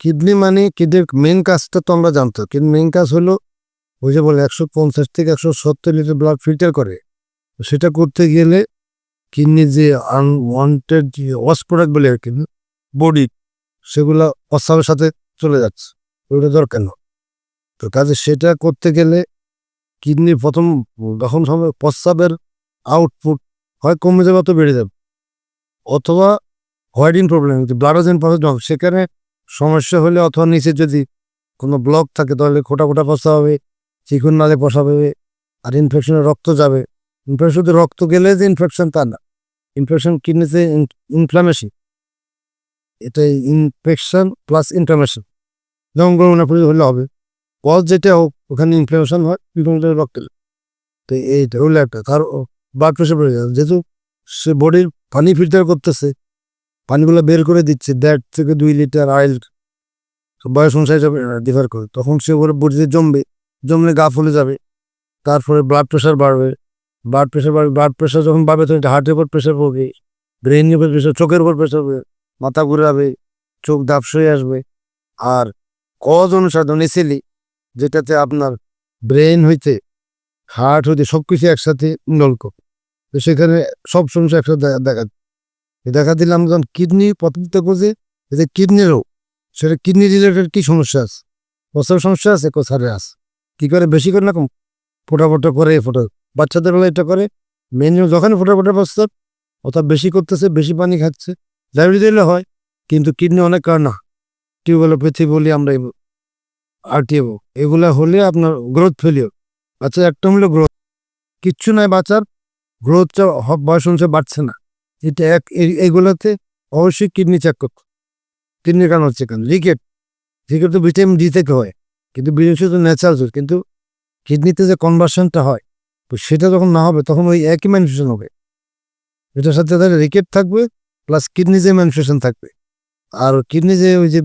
Kidney মানে কিডনির main কাজটা তো আমরা জানতো কিন্তু মেন কাজ হলো ওই যে বলে একশো পঞ্চাশ থেকে একশো সত্তর লিটার ব্লাড ফিল্টার করে। সেটা করতে গেলে কিডনির যে আনওয়ান্টেড যে ওয়াশ প্রোডাক্ট বলে আর কি বডি সেগুলো প্রস্রাবের সাথে চলে যাচ্ছে। ওইটা দরকার না। তো কাজে সেটা করতে গেলে কিডনির প্রথম যখন সময় প্রস্রাবের আউটপুট হয় কমে যাবে অত বেড়ে যাবে। অথবা হোয়াইটিং প্রবলেম ব্লাডোজেন প্রবলেম সেখানে সমস্যা হলে অথবা নিচে যদি কোনো ব্লক থাকে, তাহলে খোটা খোটা পচা হবে চিকুন নালে পচা হবে আর ইনফেকশনে রক্ত যাবে। ইনফেকশন শুধু রক্ত গেলে যে ইনফেকশন তা না। ইনফেকশন কিডনিতে ইনফ্লামেশন এটা ইনফেকশন প্লাস ইনফ্লামেশন যেমন গরম হলে হবে। কজ যেটা হোক, ওখানে ইনফ্লামেশন হয় বিভিন্ন রক্ত তো এইটা হলো একটা। তার ব্লাড প্রেশার বেড়ে যাবে যেহেতু সে বডির পানি ফিল্টার করতেছে পানিগুলো বের করে দিচ্ছে, দেড় থেকে দুই লিটার আইল বয়স অনুসারে ডিফার করে। তখন সে ওর বডিতে জমবে, জমলে গা ফুলে যাবে, তারপরে ব্লাড প্রেশার বাড়বে। ব্লাড প্রেশার বাড়বে ব্লাড প্রেশার যখন বাড়বে, তখন হার্টের উপর প্রেশার পড়বে ব্রেনের উপর প্রেশার চোখের উপর প্রেশার পড়বে, মাথা ঘুরাবে চোখ দাপস হয়ে আসবে। আর কজ অনুসারে ধরুন এসিলি যেটাতে আপনার ব্রেন হইতে হার্ট হইতে সব কিছু একসাথে নলক তো সেখানে সব সমস্যা একসাথে দেখা- দেখা দিলাম যখন কিডনি প্রথমত বুঝে যে কিডনি রোগ, সেটা কিডনি রিলেটেড কি সমস্যা আছে? প্রস্রাব সমস্যা আছে কোথারে আছে? কি করে বেশি করে না ফোটা ফোটা করে, ফোটা, বাচ্চাদের বেলা এটা করে। মেন যখন ফোটা ফোটা প্রস্তাব অর্থাৎ বেশি করতেছে, বেশি পানি খাচ্ছে। ডায়াবেটিস দিলে হয়, কিন্তু কিডনি অনেক কারণ না। টিউবওয়েলোপ্যাথি বলি আমরা আরটিএও এগুলো হলে আপনার গ্রোথ ফেলিওর বাচ্চার একটা হলো গ্রোথ কিচ্ছু নাই বাচ্চার গ্রোথটা বয়স অনুসারে বাড়ছে না। এটা এক, এই- এইগুলোতে অবশ্যই কিডনি চেক কিডনির কারণ হচ্ছে কেন রিকেট রিকেট তো ভিটামিন ডি থেকে হয়। কিন্তু বিদেশে তো ন্যাচারাল সোর্স কিন্তু কিডনিতে যে কনভার্সনটা হয়, তো সেটা যখন না হবে, তখন ওই একই ম্যানুফেশন হবে। এটার সাথে তাদের রিকেট থাকবে প্লাস কিডনি যে ম্যানুফেশন থাকবে। আর কিডনি যে ওই যে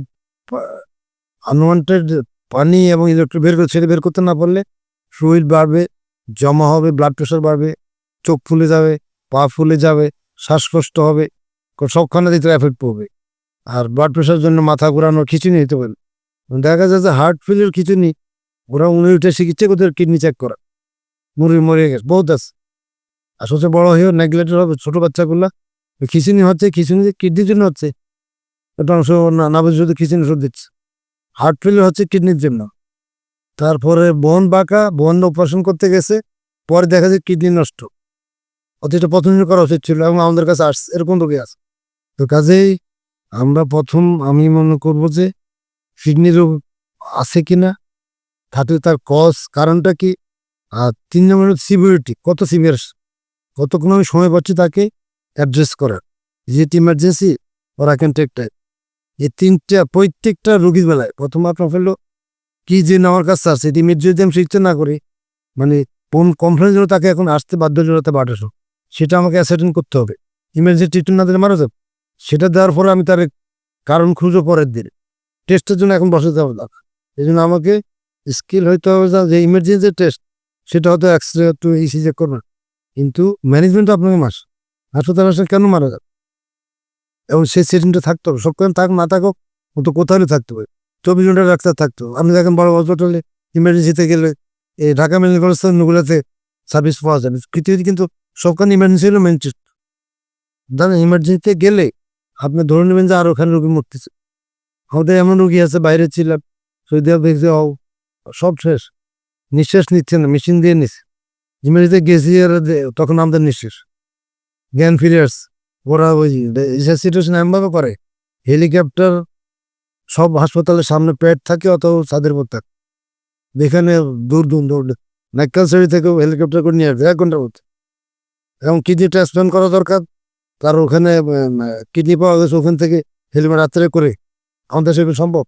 আনওয়ান্টেড পানি এবং ইলেকট্রিক বের করে, ছেড়ে বের করতে না পারলে ফ্লুইড বাড়বে, জমা হবে ব্লাড প্রেশার বাড়বে, চোখ ফুলে যাবে, পা ফুলে যাবে শ্বাসকষ্ট হবে সবখানে দিতে এফেক্ট পড়বে। আর ব্লাড প্রেশার জন্য মাথা ঘোরানোর খিচুনি হতে পারে। দেখা যায় যে হার্ট ফেলিওর খিচুনি ওরা উনি উঠে শিখিচ্ছে ওদের কিডনি চেক করা। মুরগি মরে গেছে, বহুত আছে। আর সবচেয়ে বড় হয়েও নেগলেক্টেড হবে ছোটো বাচ্চাগুলা। খিচুনি হচ্ছে খিচুনি কিডনির জন্য হচ্ছে অংশ না বুঝে শুধু খিচুনি ওষুধ দিচ্ছে। হার্ট ফেলিওর হচ্ছে কিডনির জন্য। তারপরে বোন বাঁকা বোন অপারেশন করতে গেছে, পরে দেখা যায় কিডনি নষ্ট। অথচ প্রথম করা উচিত ছিল এবং আমাদের কাছে আসছে এরকম রোগী আছে। তো কাজেই আমরা প্রথম আমি মনে করব যে কিডনি রোগ আছে কিনা থাকলে তার কজ কারণটা কি, আর তিন নম্বর সিভিরিটি কত সিভিয়ার কতক্ষণ আমি সময় পাচ্ছি তাকে অ্যাড্রেস করার। যেটি ইমার্জেন্সি ওরা ক্যান টেক টাইম এই তিনটা, প্রত্যেকটা রোগীর বেলায় প্রথম আপনার হলো কি যে আমার কাছে আছে এটি ইমিডিয়েট আমি শিখতে না করি মানে কোন কনফারেন্স তাকে এখন আসতে বাধ্য জড়াতে বাড়াছো সেটা আমাকে অ্যাসেটেন্ড করতে হবে। ইমার্জেন্সি ট্রিটমেন্ট না দিলে মারা যাবে। সেটা দেওয়ার পরে আমি তার কারণ খুঁজো পরের দিন। টেস্টের জন্য এখন বসে যাব না এই জন্য আমাকে স্কিল হইতে হবে যা ইমার্জেন্সি টেস্ট সেটা হয়তো এক্স রে একটু ইসিজে করবেন কিন্তু ম্যানেজমেন্ট আপনাকে মাস হাসপাতাল আসলে কেন মারা যাবে? এবং সেই সেটিংটা থাকতে হবে। সব থাক না থাকুক, ও তো কোথাও থাকতে হবে চব্বিশ ঘণ্টা ডাক্তার থাকতো আপনি দেখেন বড় হসপিটালে ইমার্জেন্সিতে গেলে এই ঢাকা মেডিকেল কলেজ ওগুলোতে সার্ভিস পাওয়া যাবে পৃথিবীতে কিন্তু সবখানে ইমার্জেন্সি হলো মেন জানেন ইমার্জেন্সিতে গেলে আপনি ধরে নেবেন যে আর ওখানে রোগী মরতেছে। আমাদের এমন রোগী আছে, বাইরে ছিলাম, সৌদি আরব দেখছে ও সব শেষ। নিঃশ্বাস নিচ্ছে না মেশিন দিয়ে নিচ্ছে ইমার্জেন্সিতে গেছি আর তখন আমাদের নিঃশ্বাস। জ্ঞান ফিরে ওরা ওই সিচুয়েশন এমনভাবে করে হেলিকপ্টার সব হাসপাতালের সামনে প্যাড থাকে অত ছাদের উপর থাকে। যেখানে দূর দূর দূর নাক্কালসারি থেকে হেলিকপ্টার করে নিয়ে আসবে এক ঘণ্টার মধ্যে। এবং কিডনি ট্রান্সপ্লান্ট করা দরকার। তার ওখানে কিডনি পাওয়া গেছে ওখান থেকে হেলমেট রাত্রে করে। আমাদের সেগুলো সম্ভব।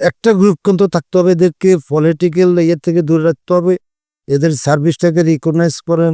একটা গ্রুপ কিন্তু থাকতে হবে, এদেরকে পলিটিক্যাল ইয়ের থেকে দূরে রাখতে হবে। এদের সার্ভিসটাকে রিকগনাইজ করেন।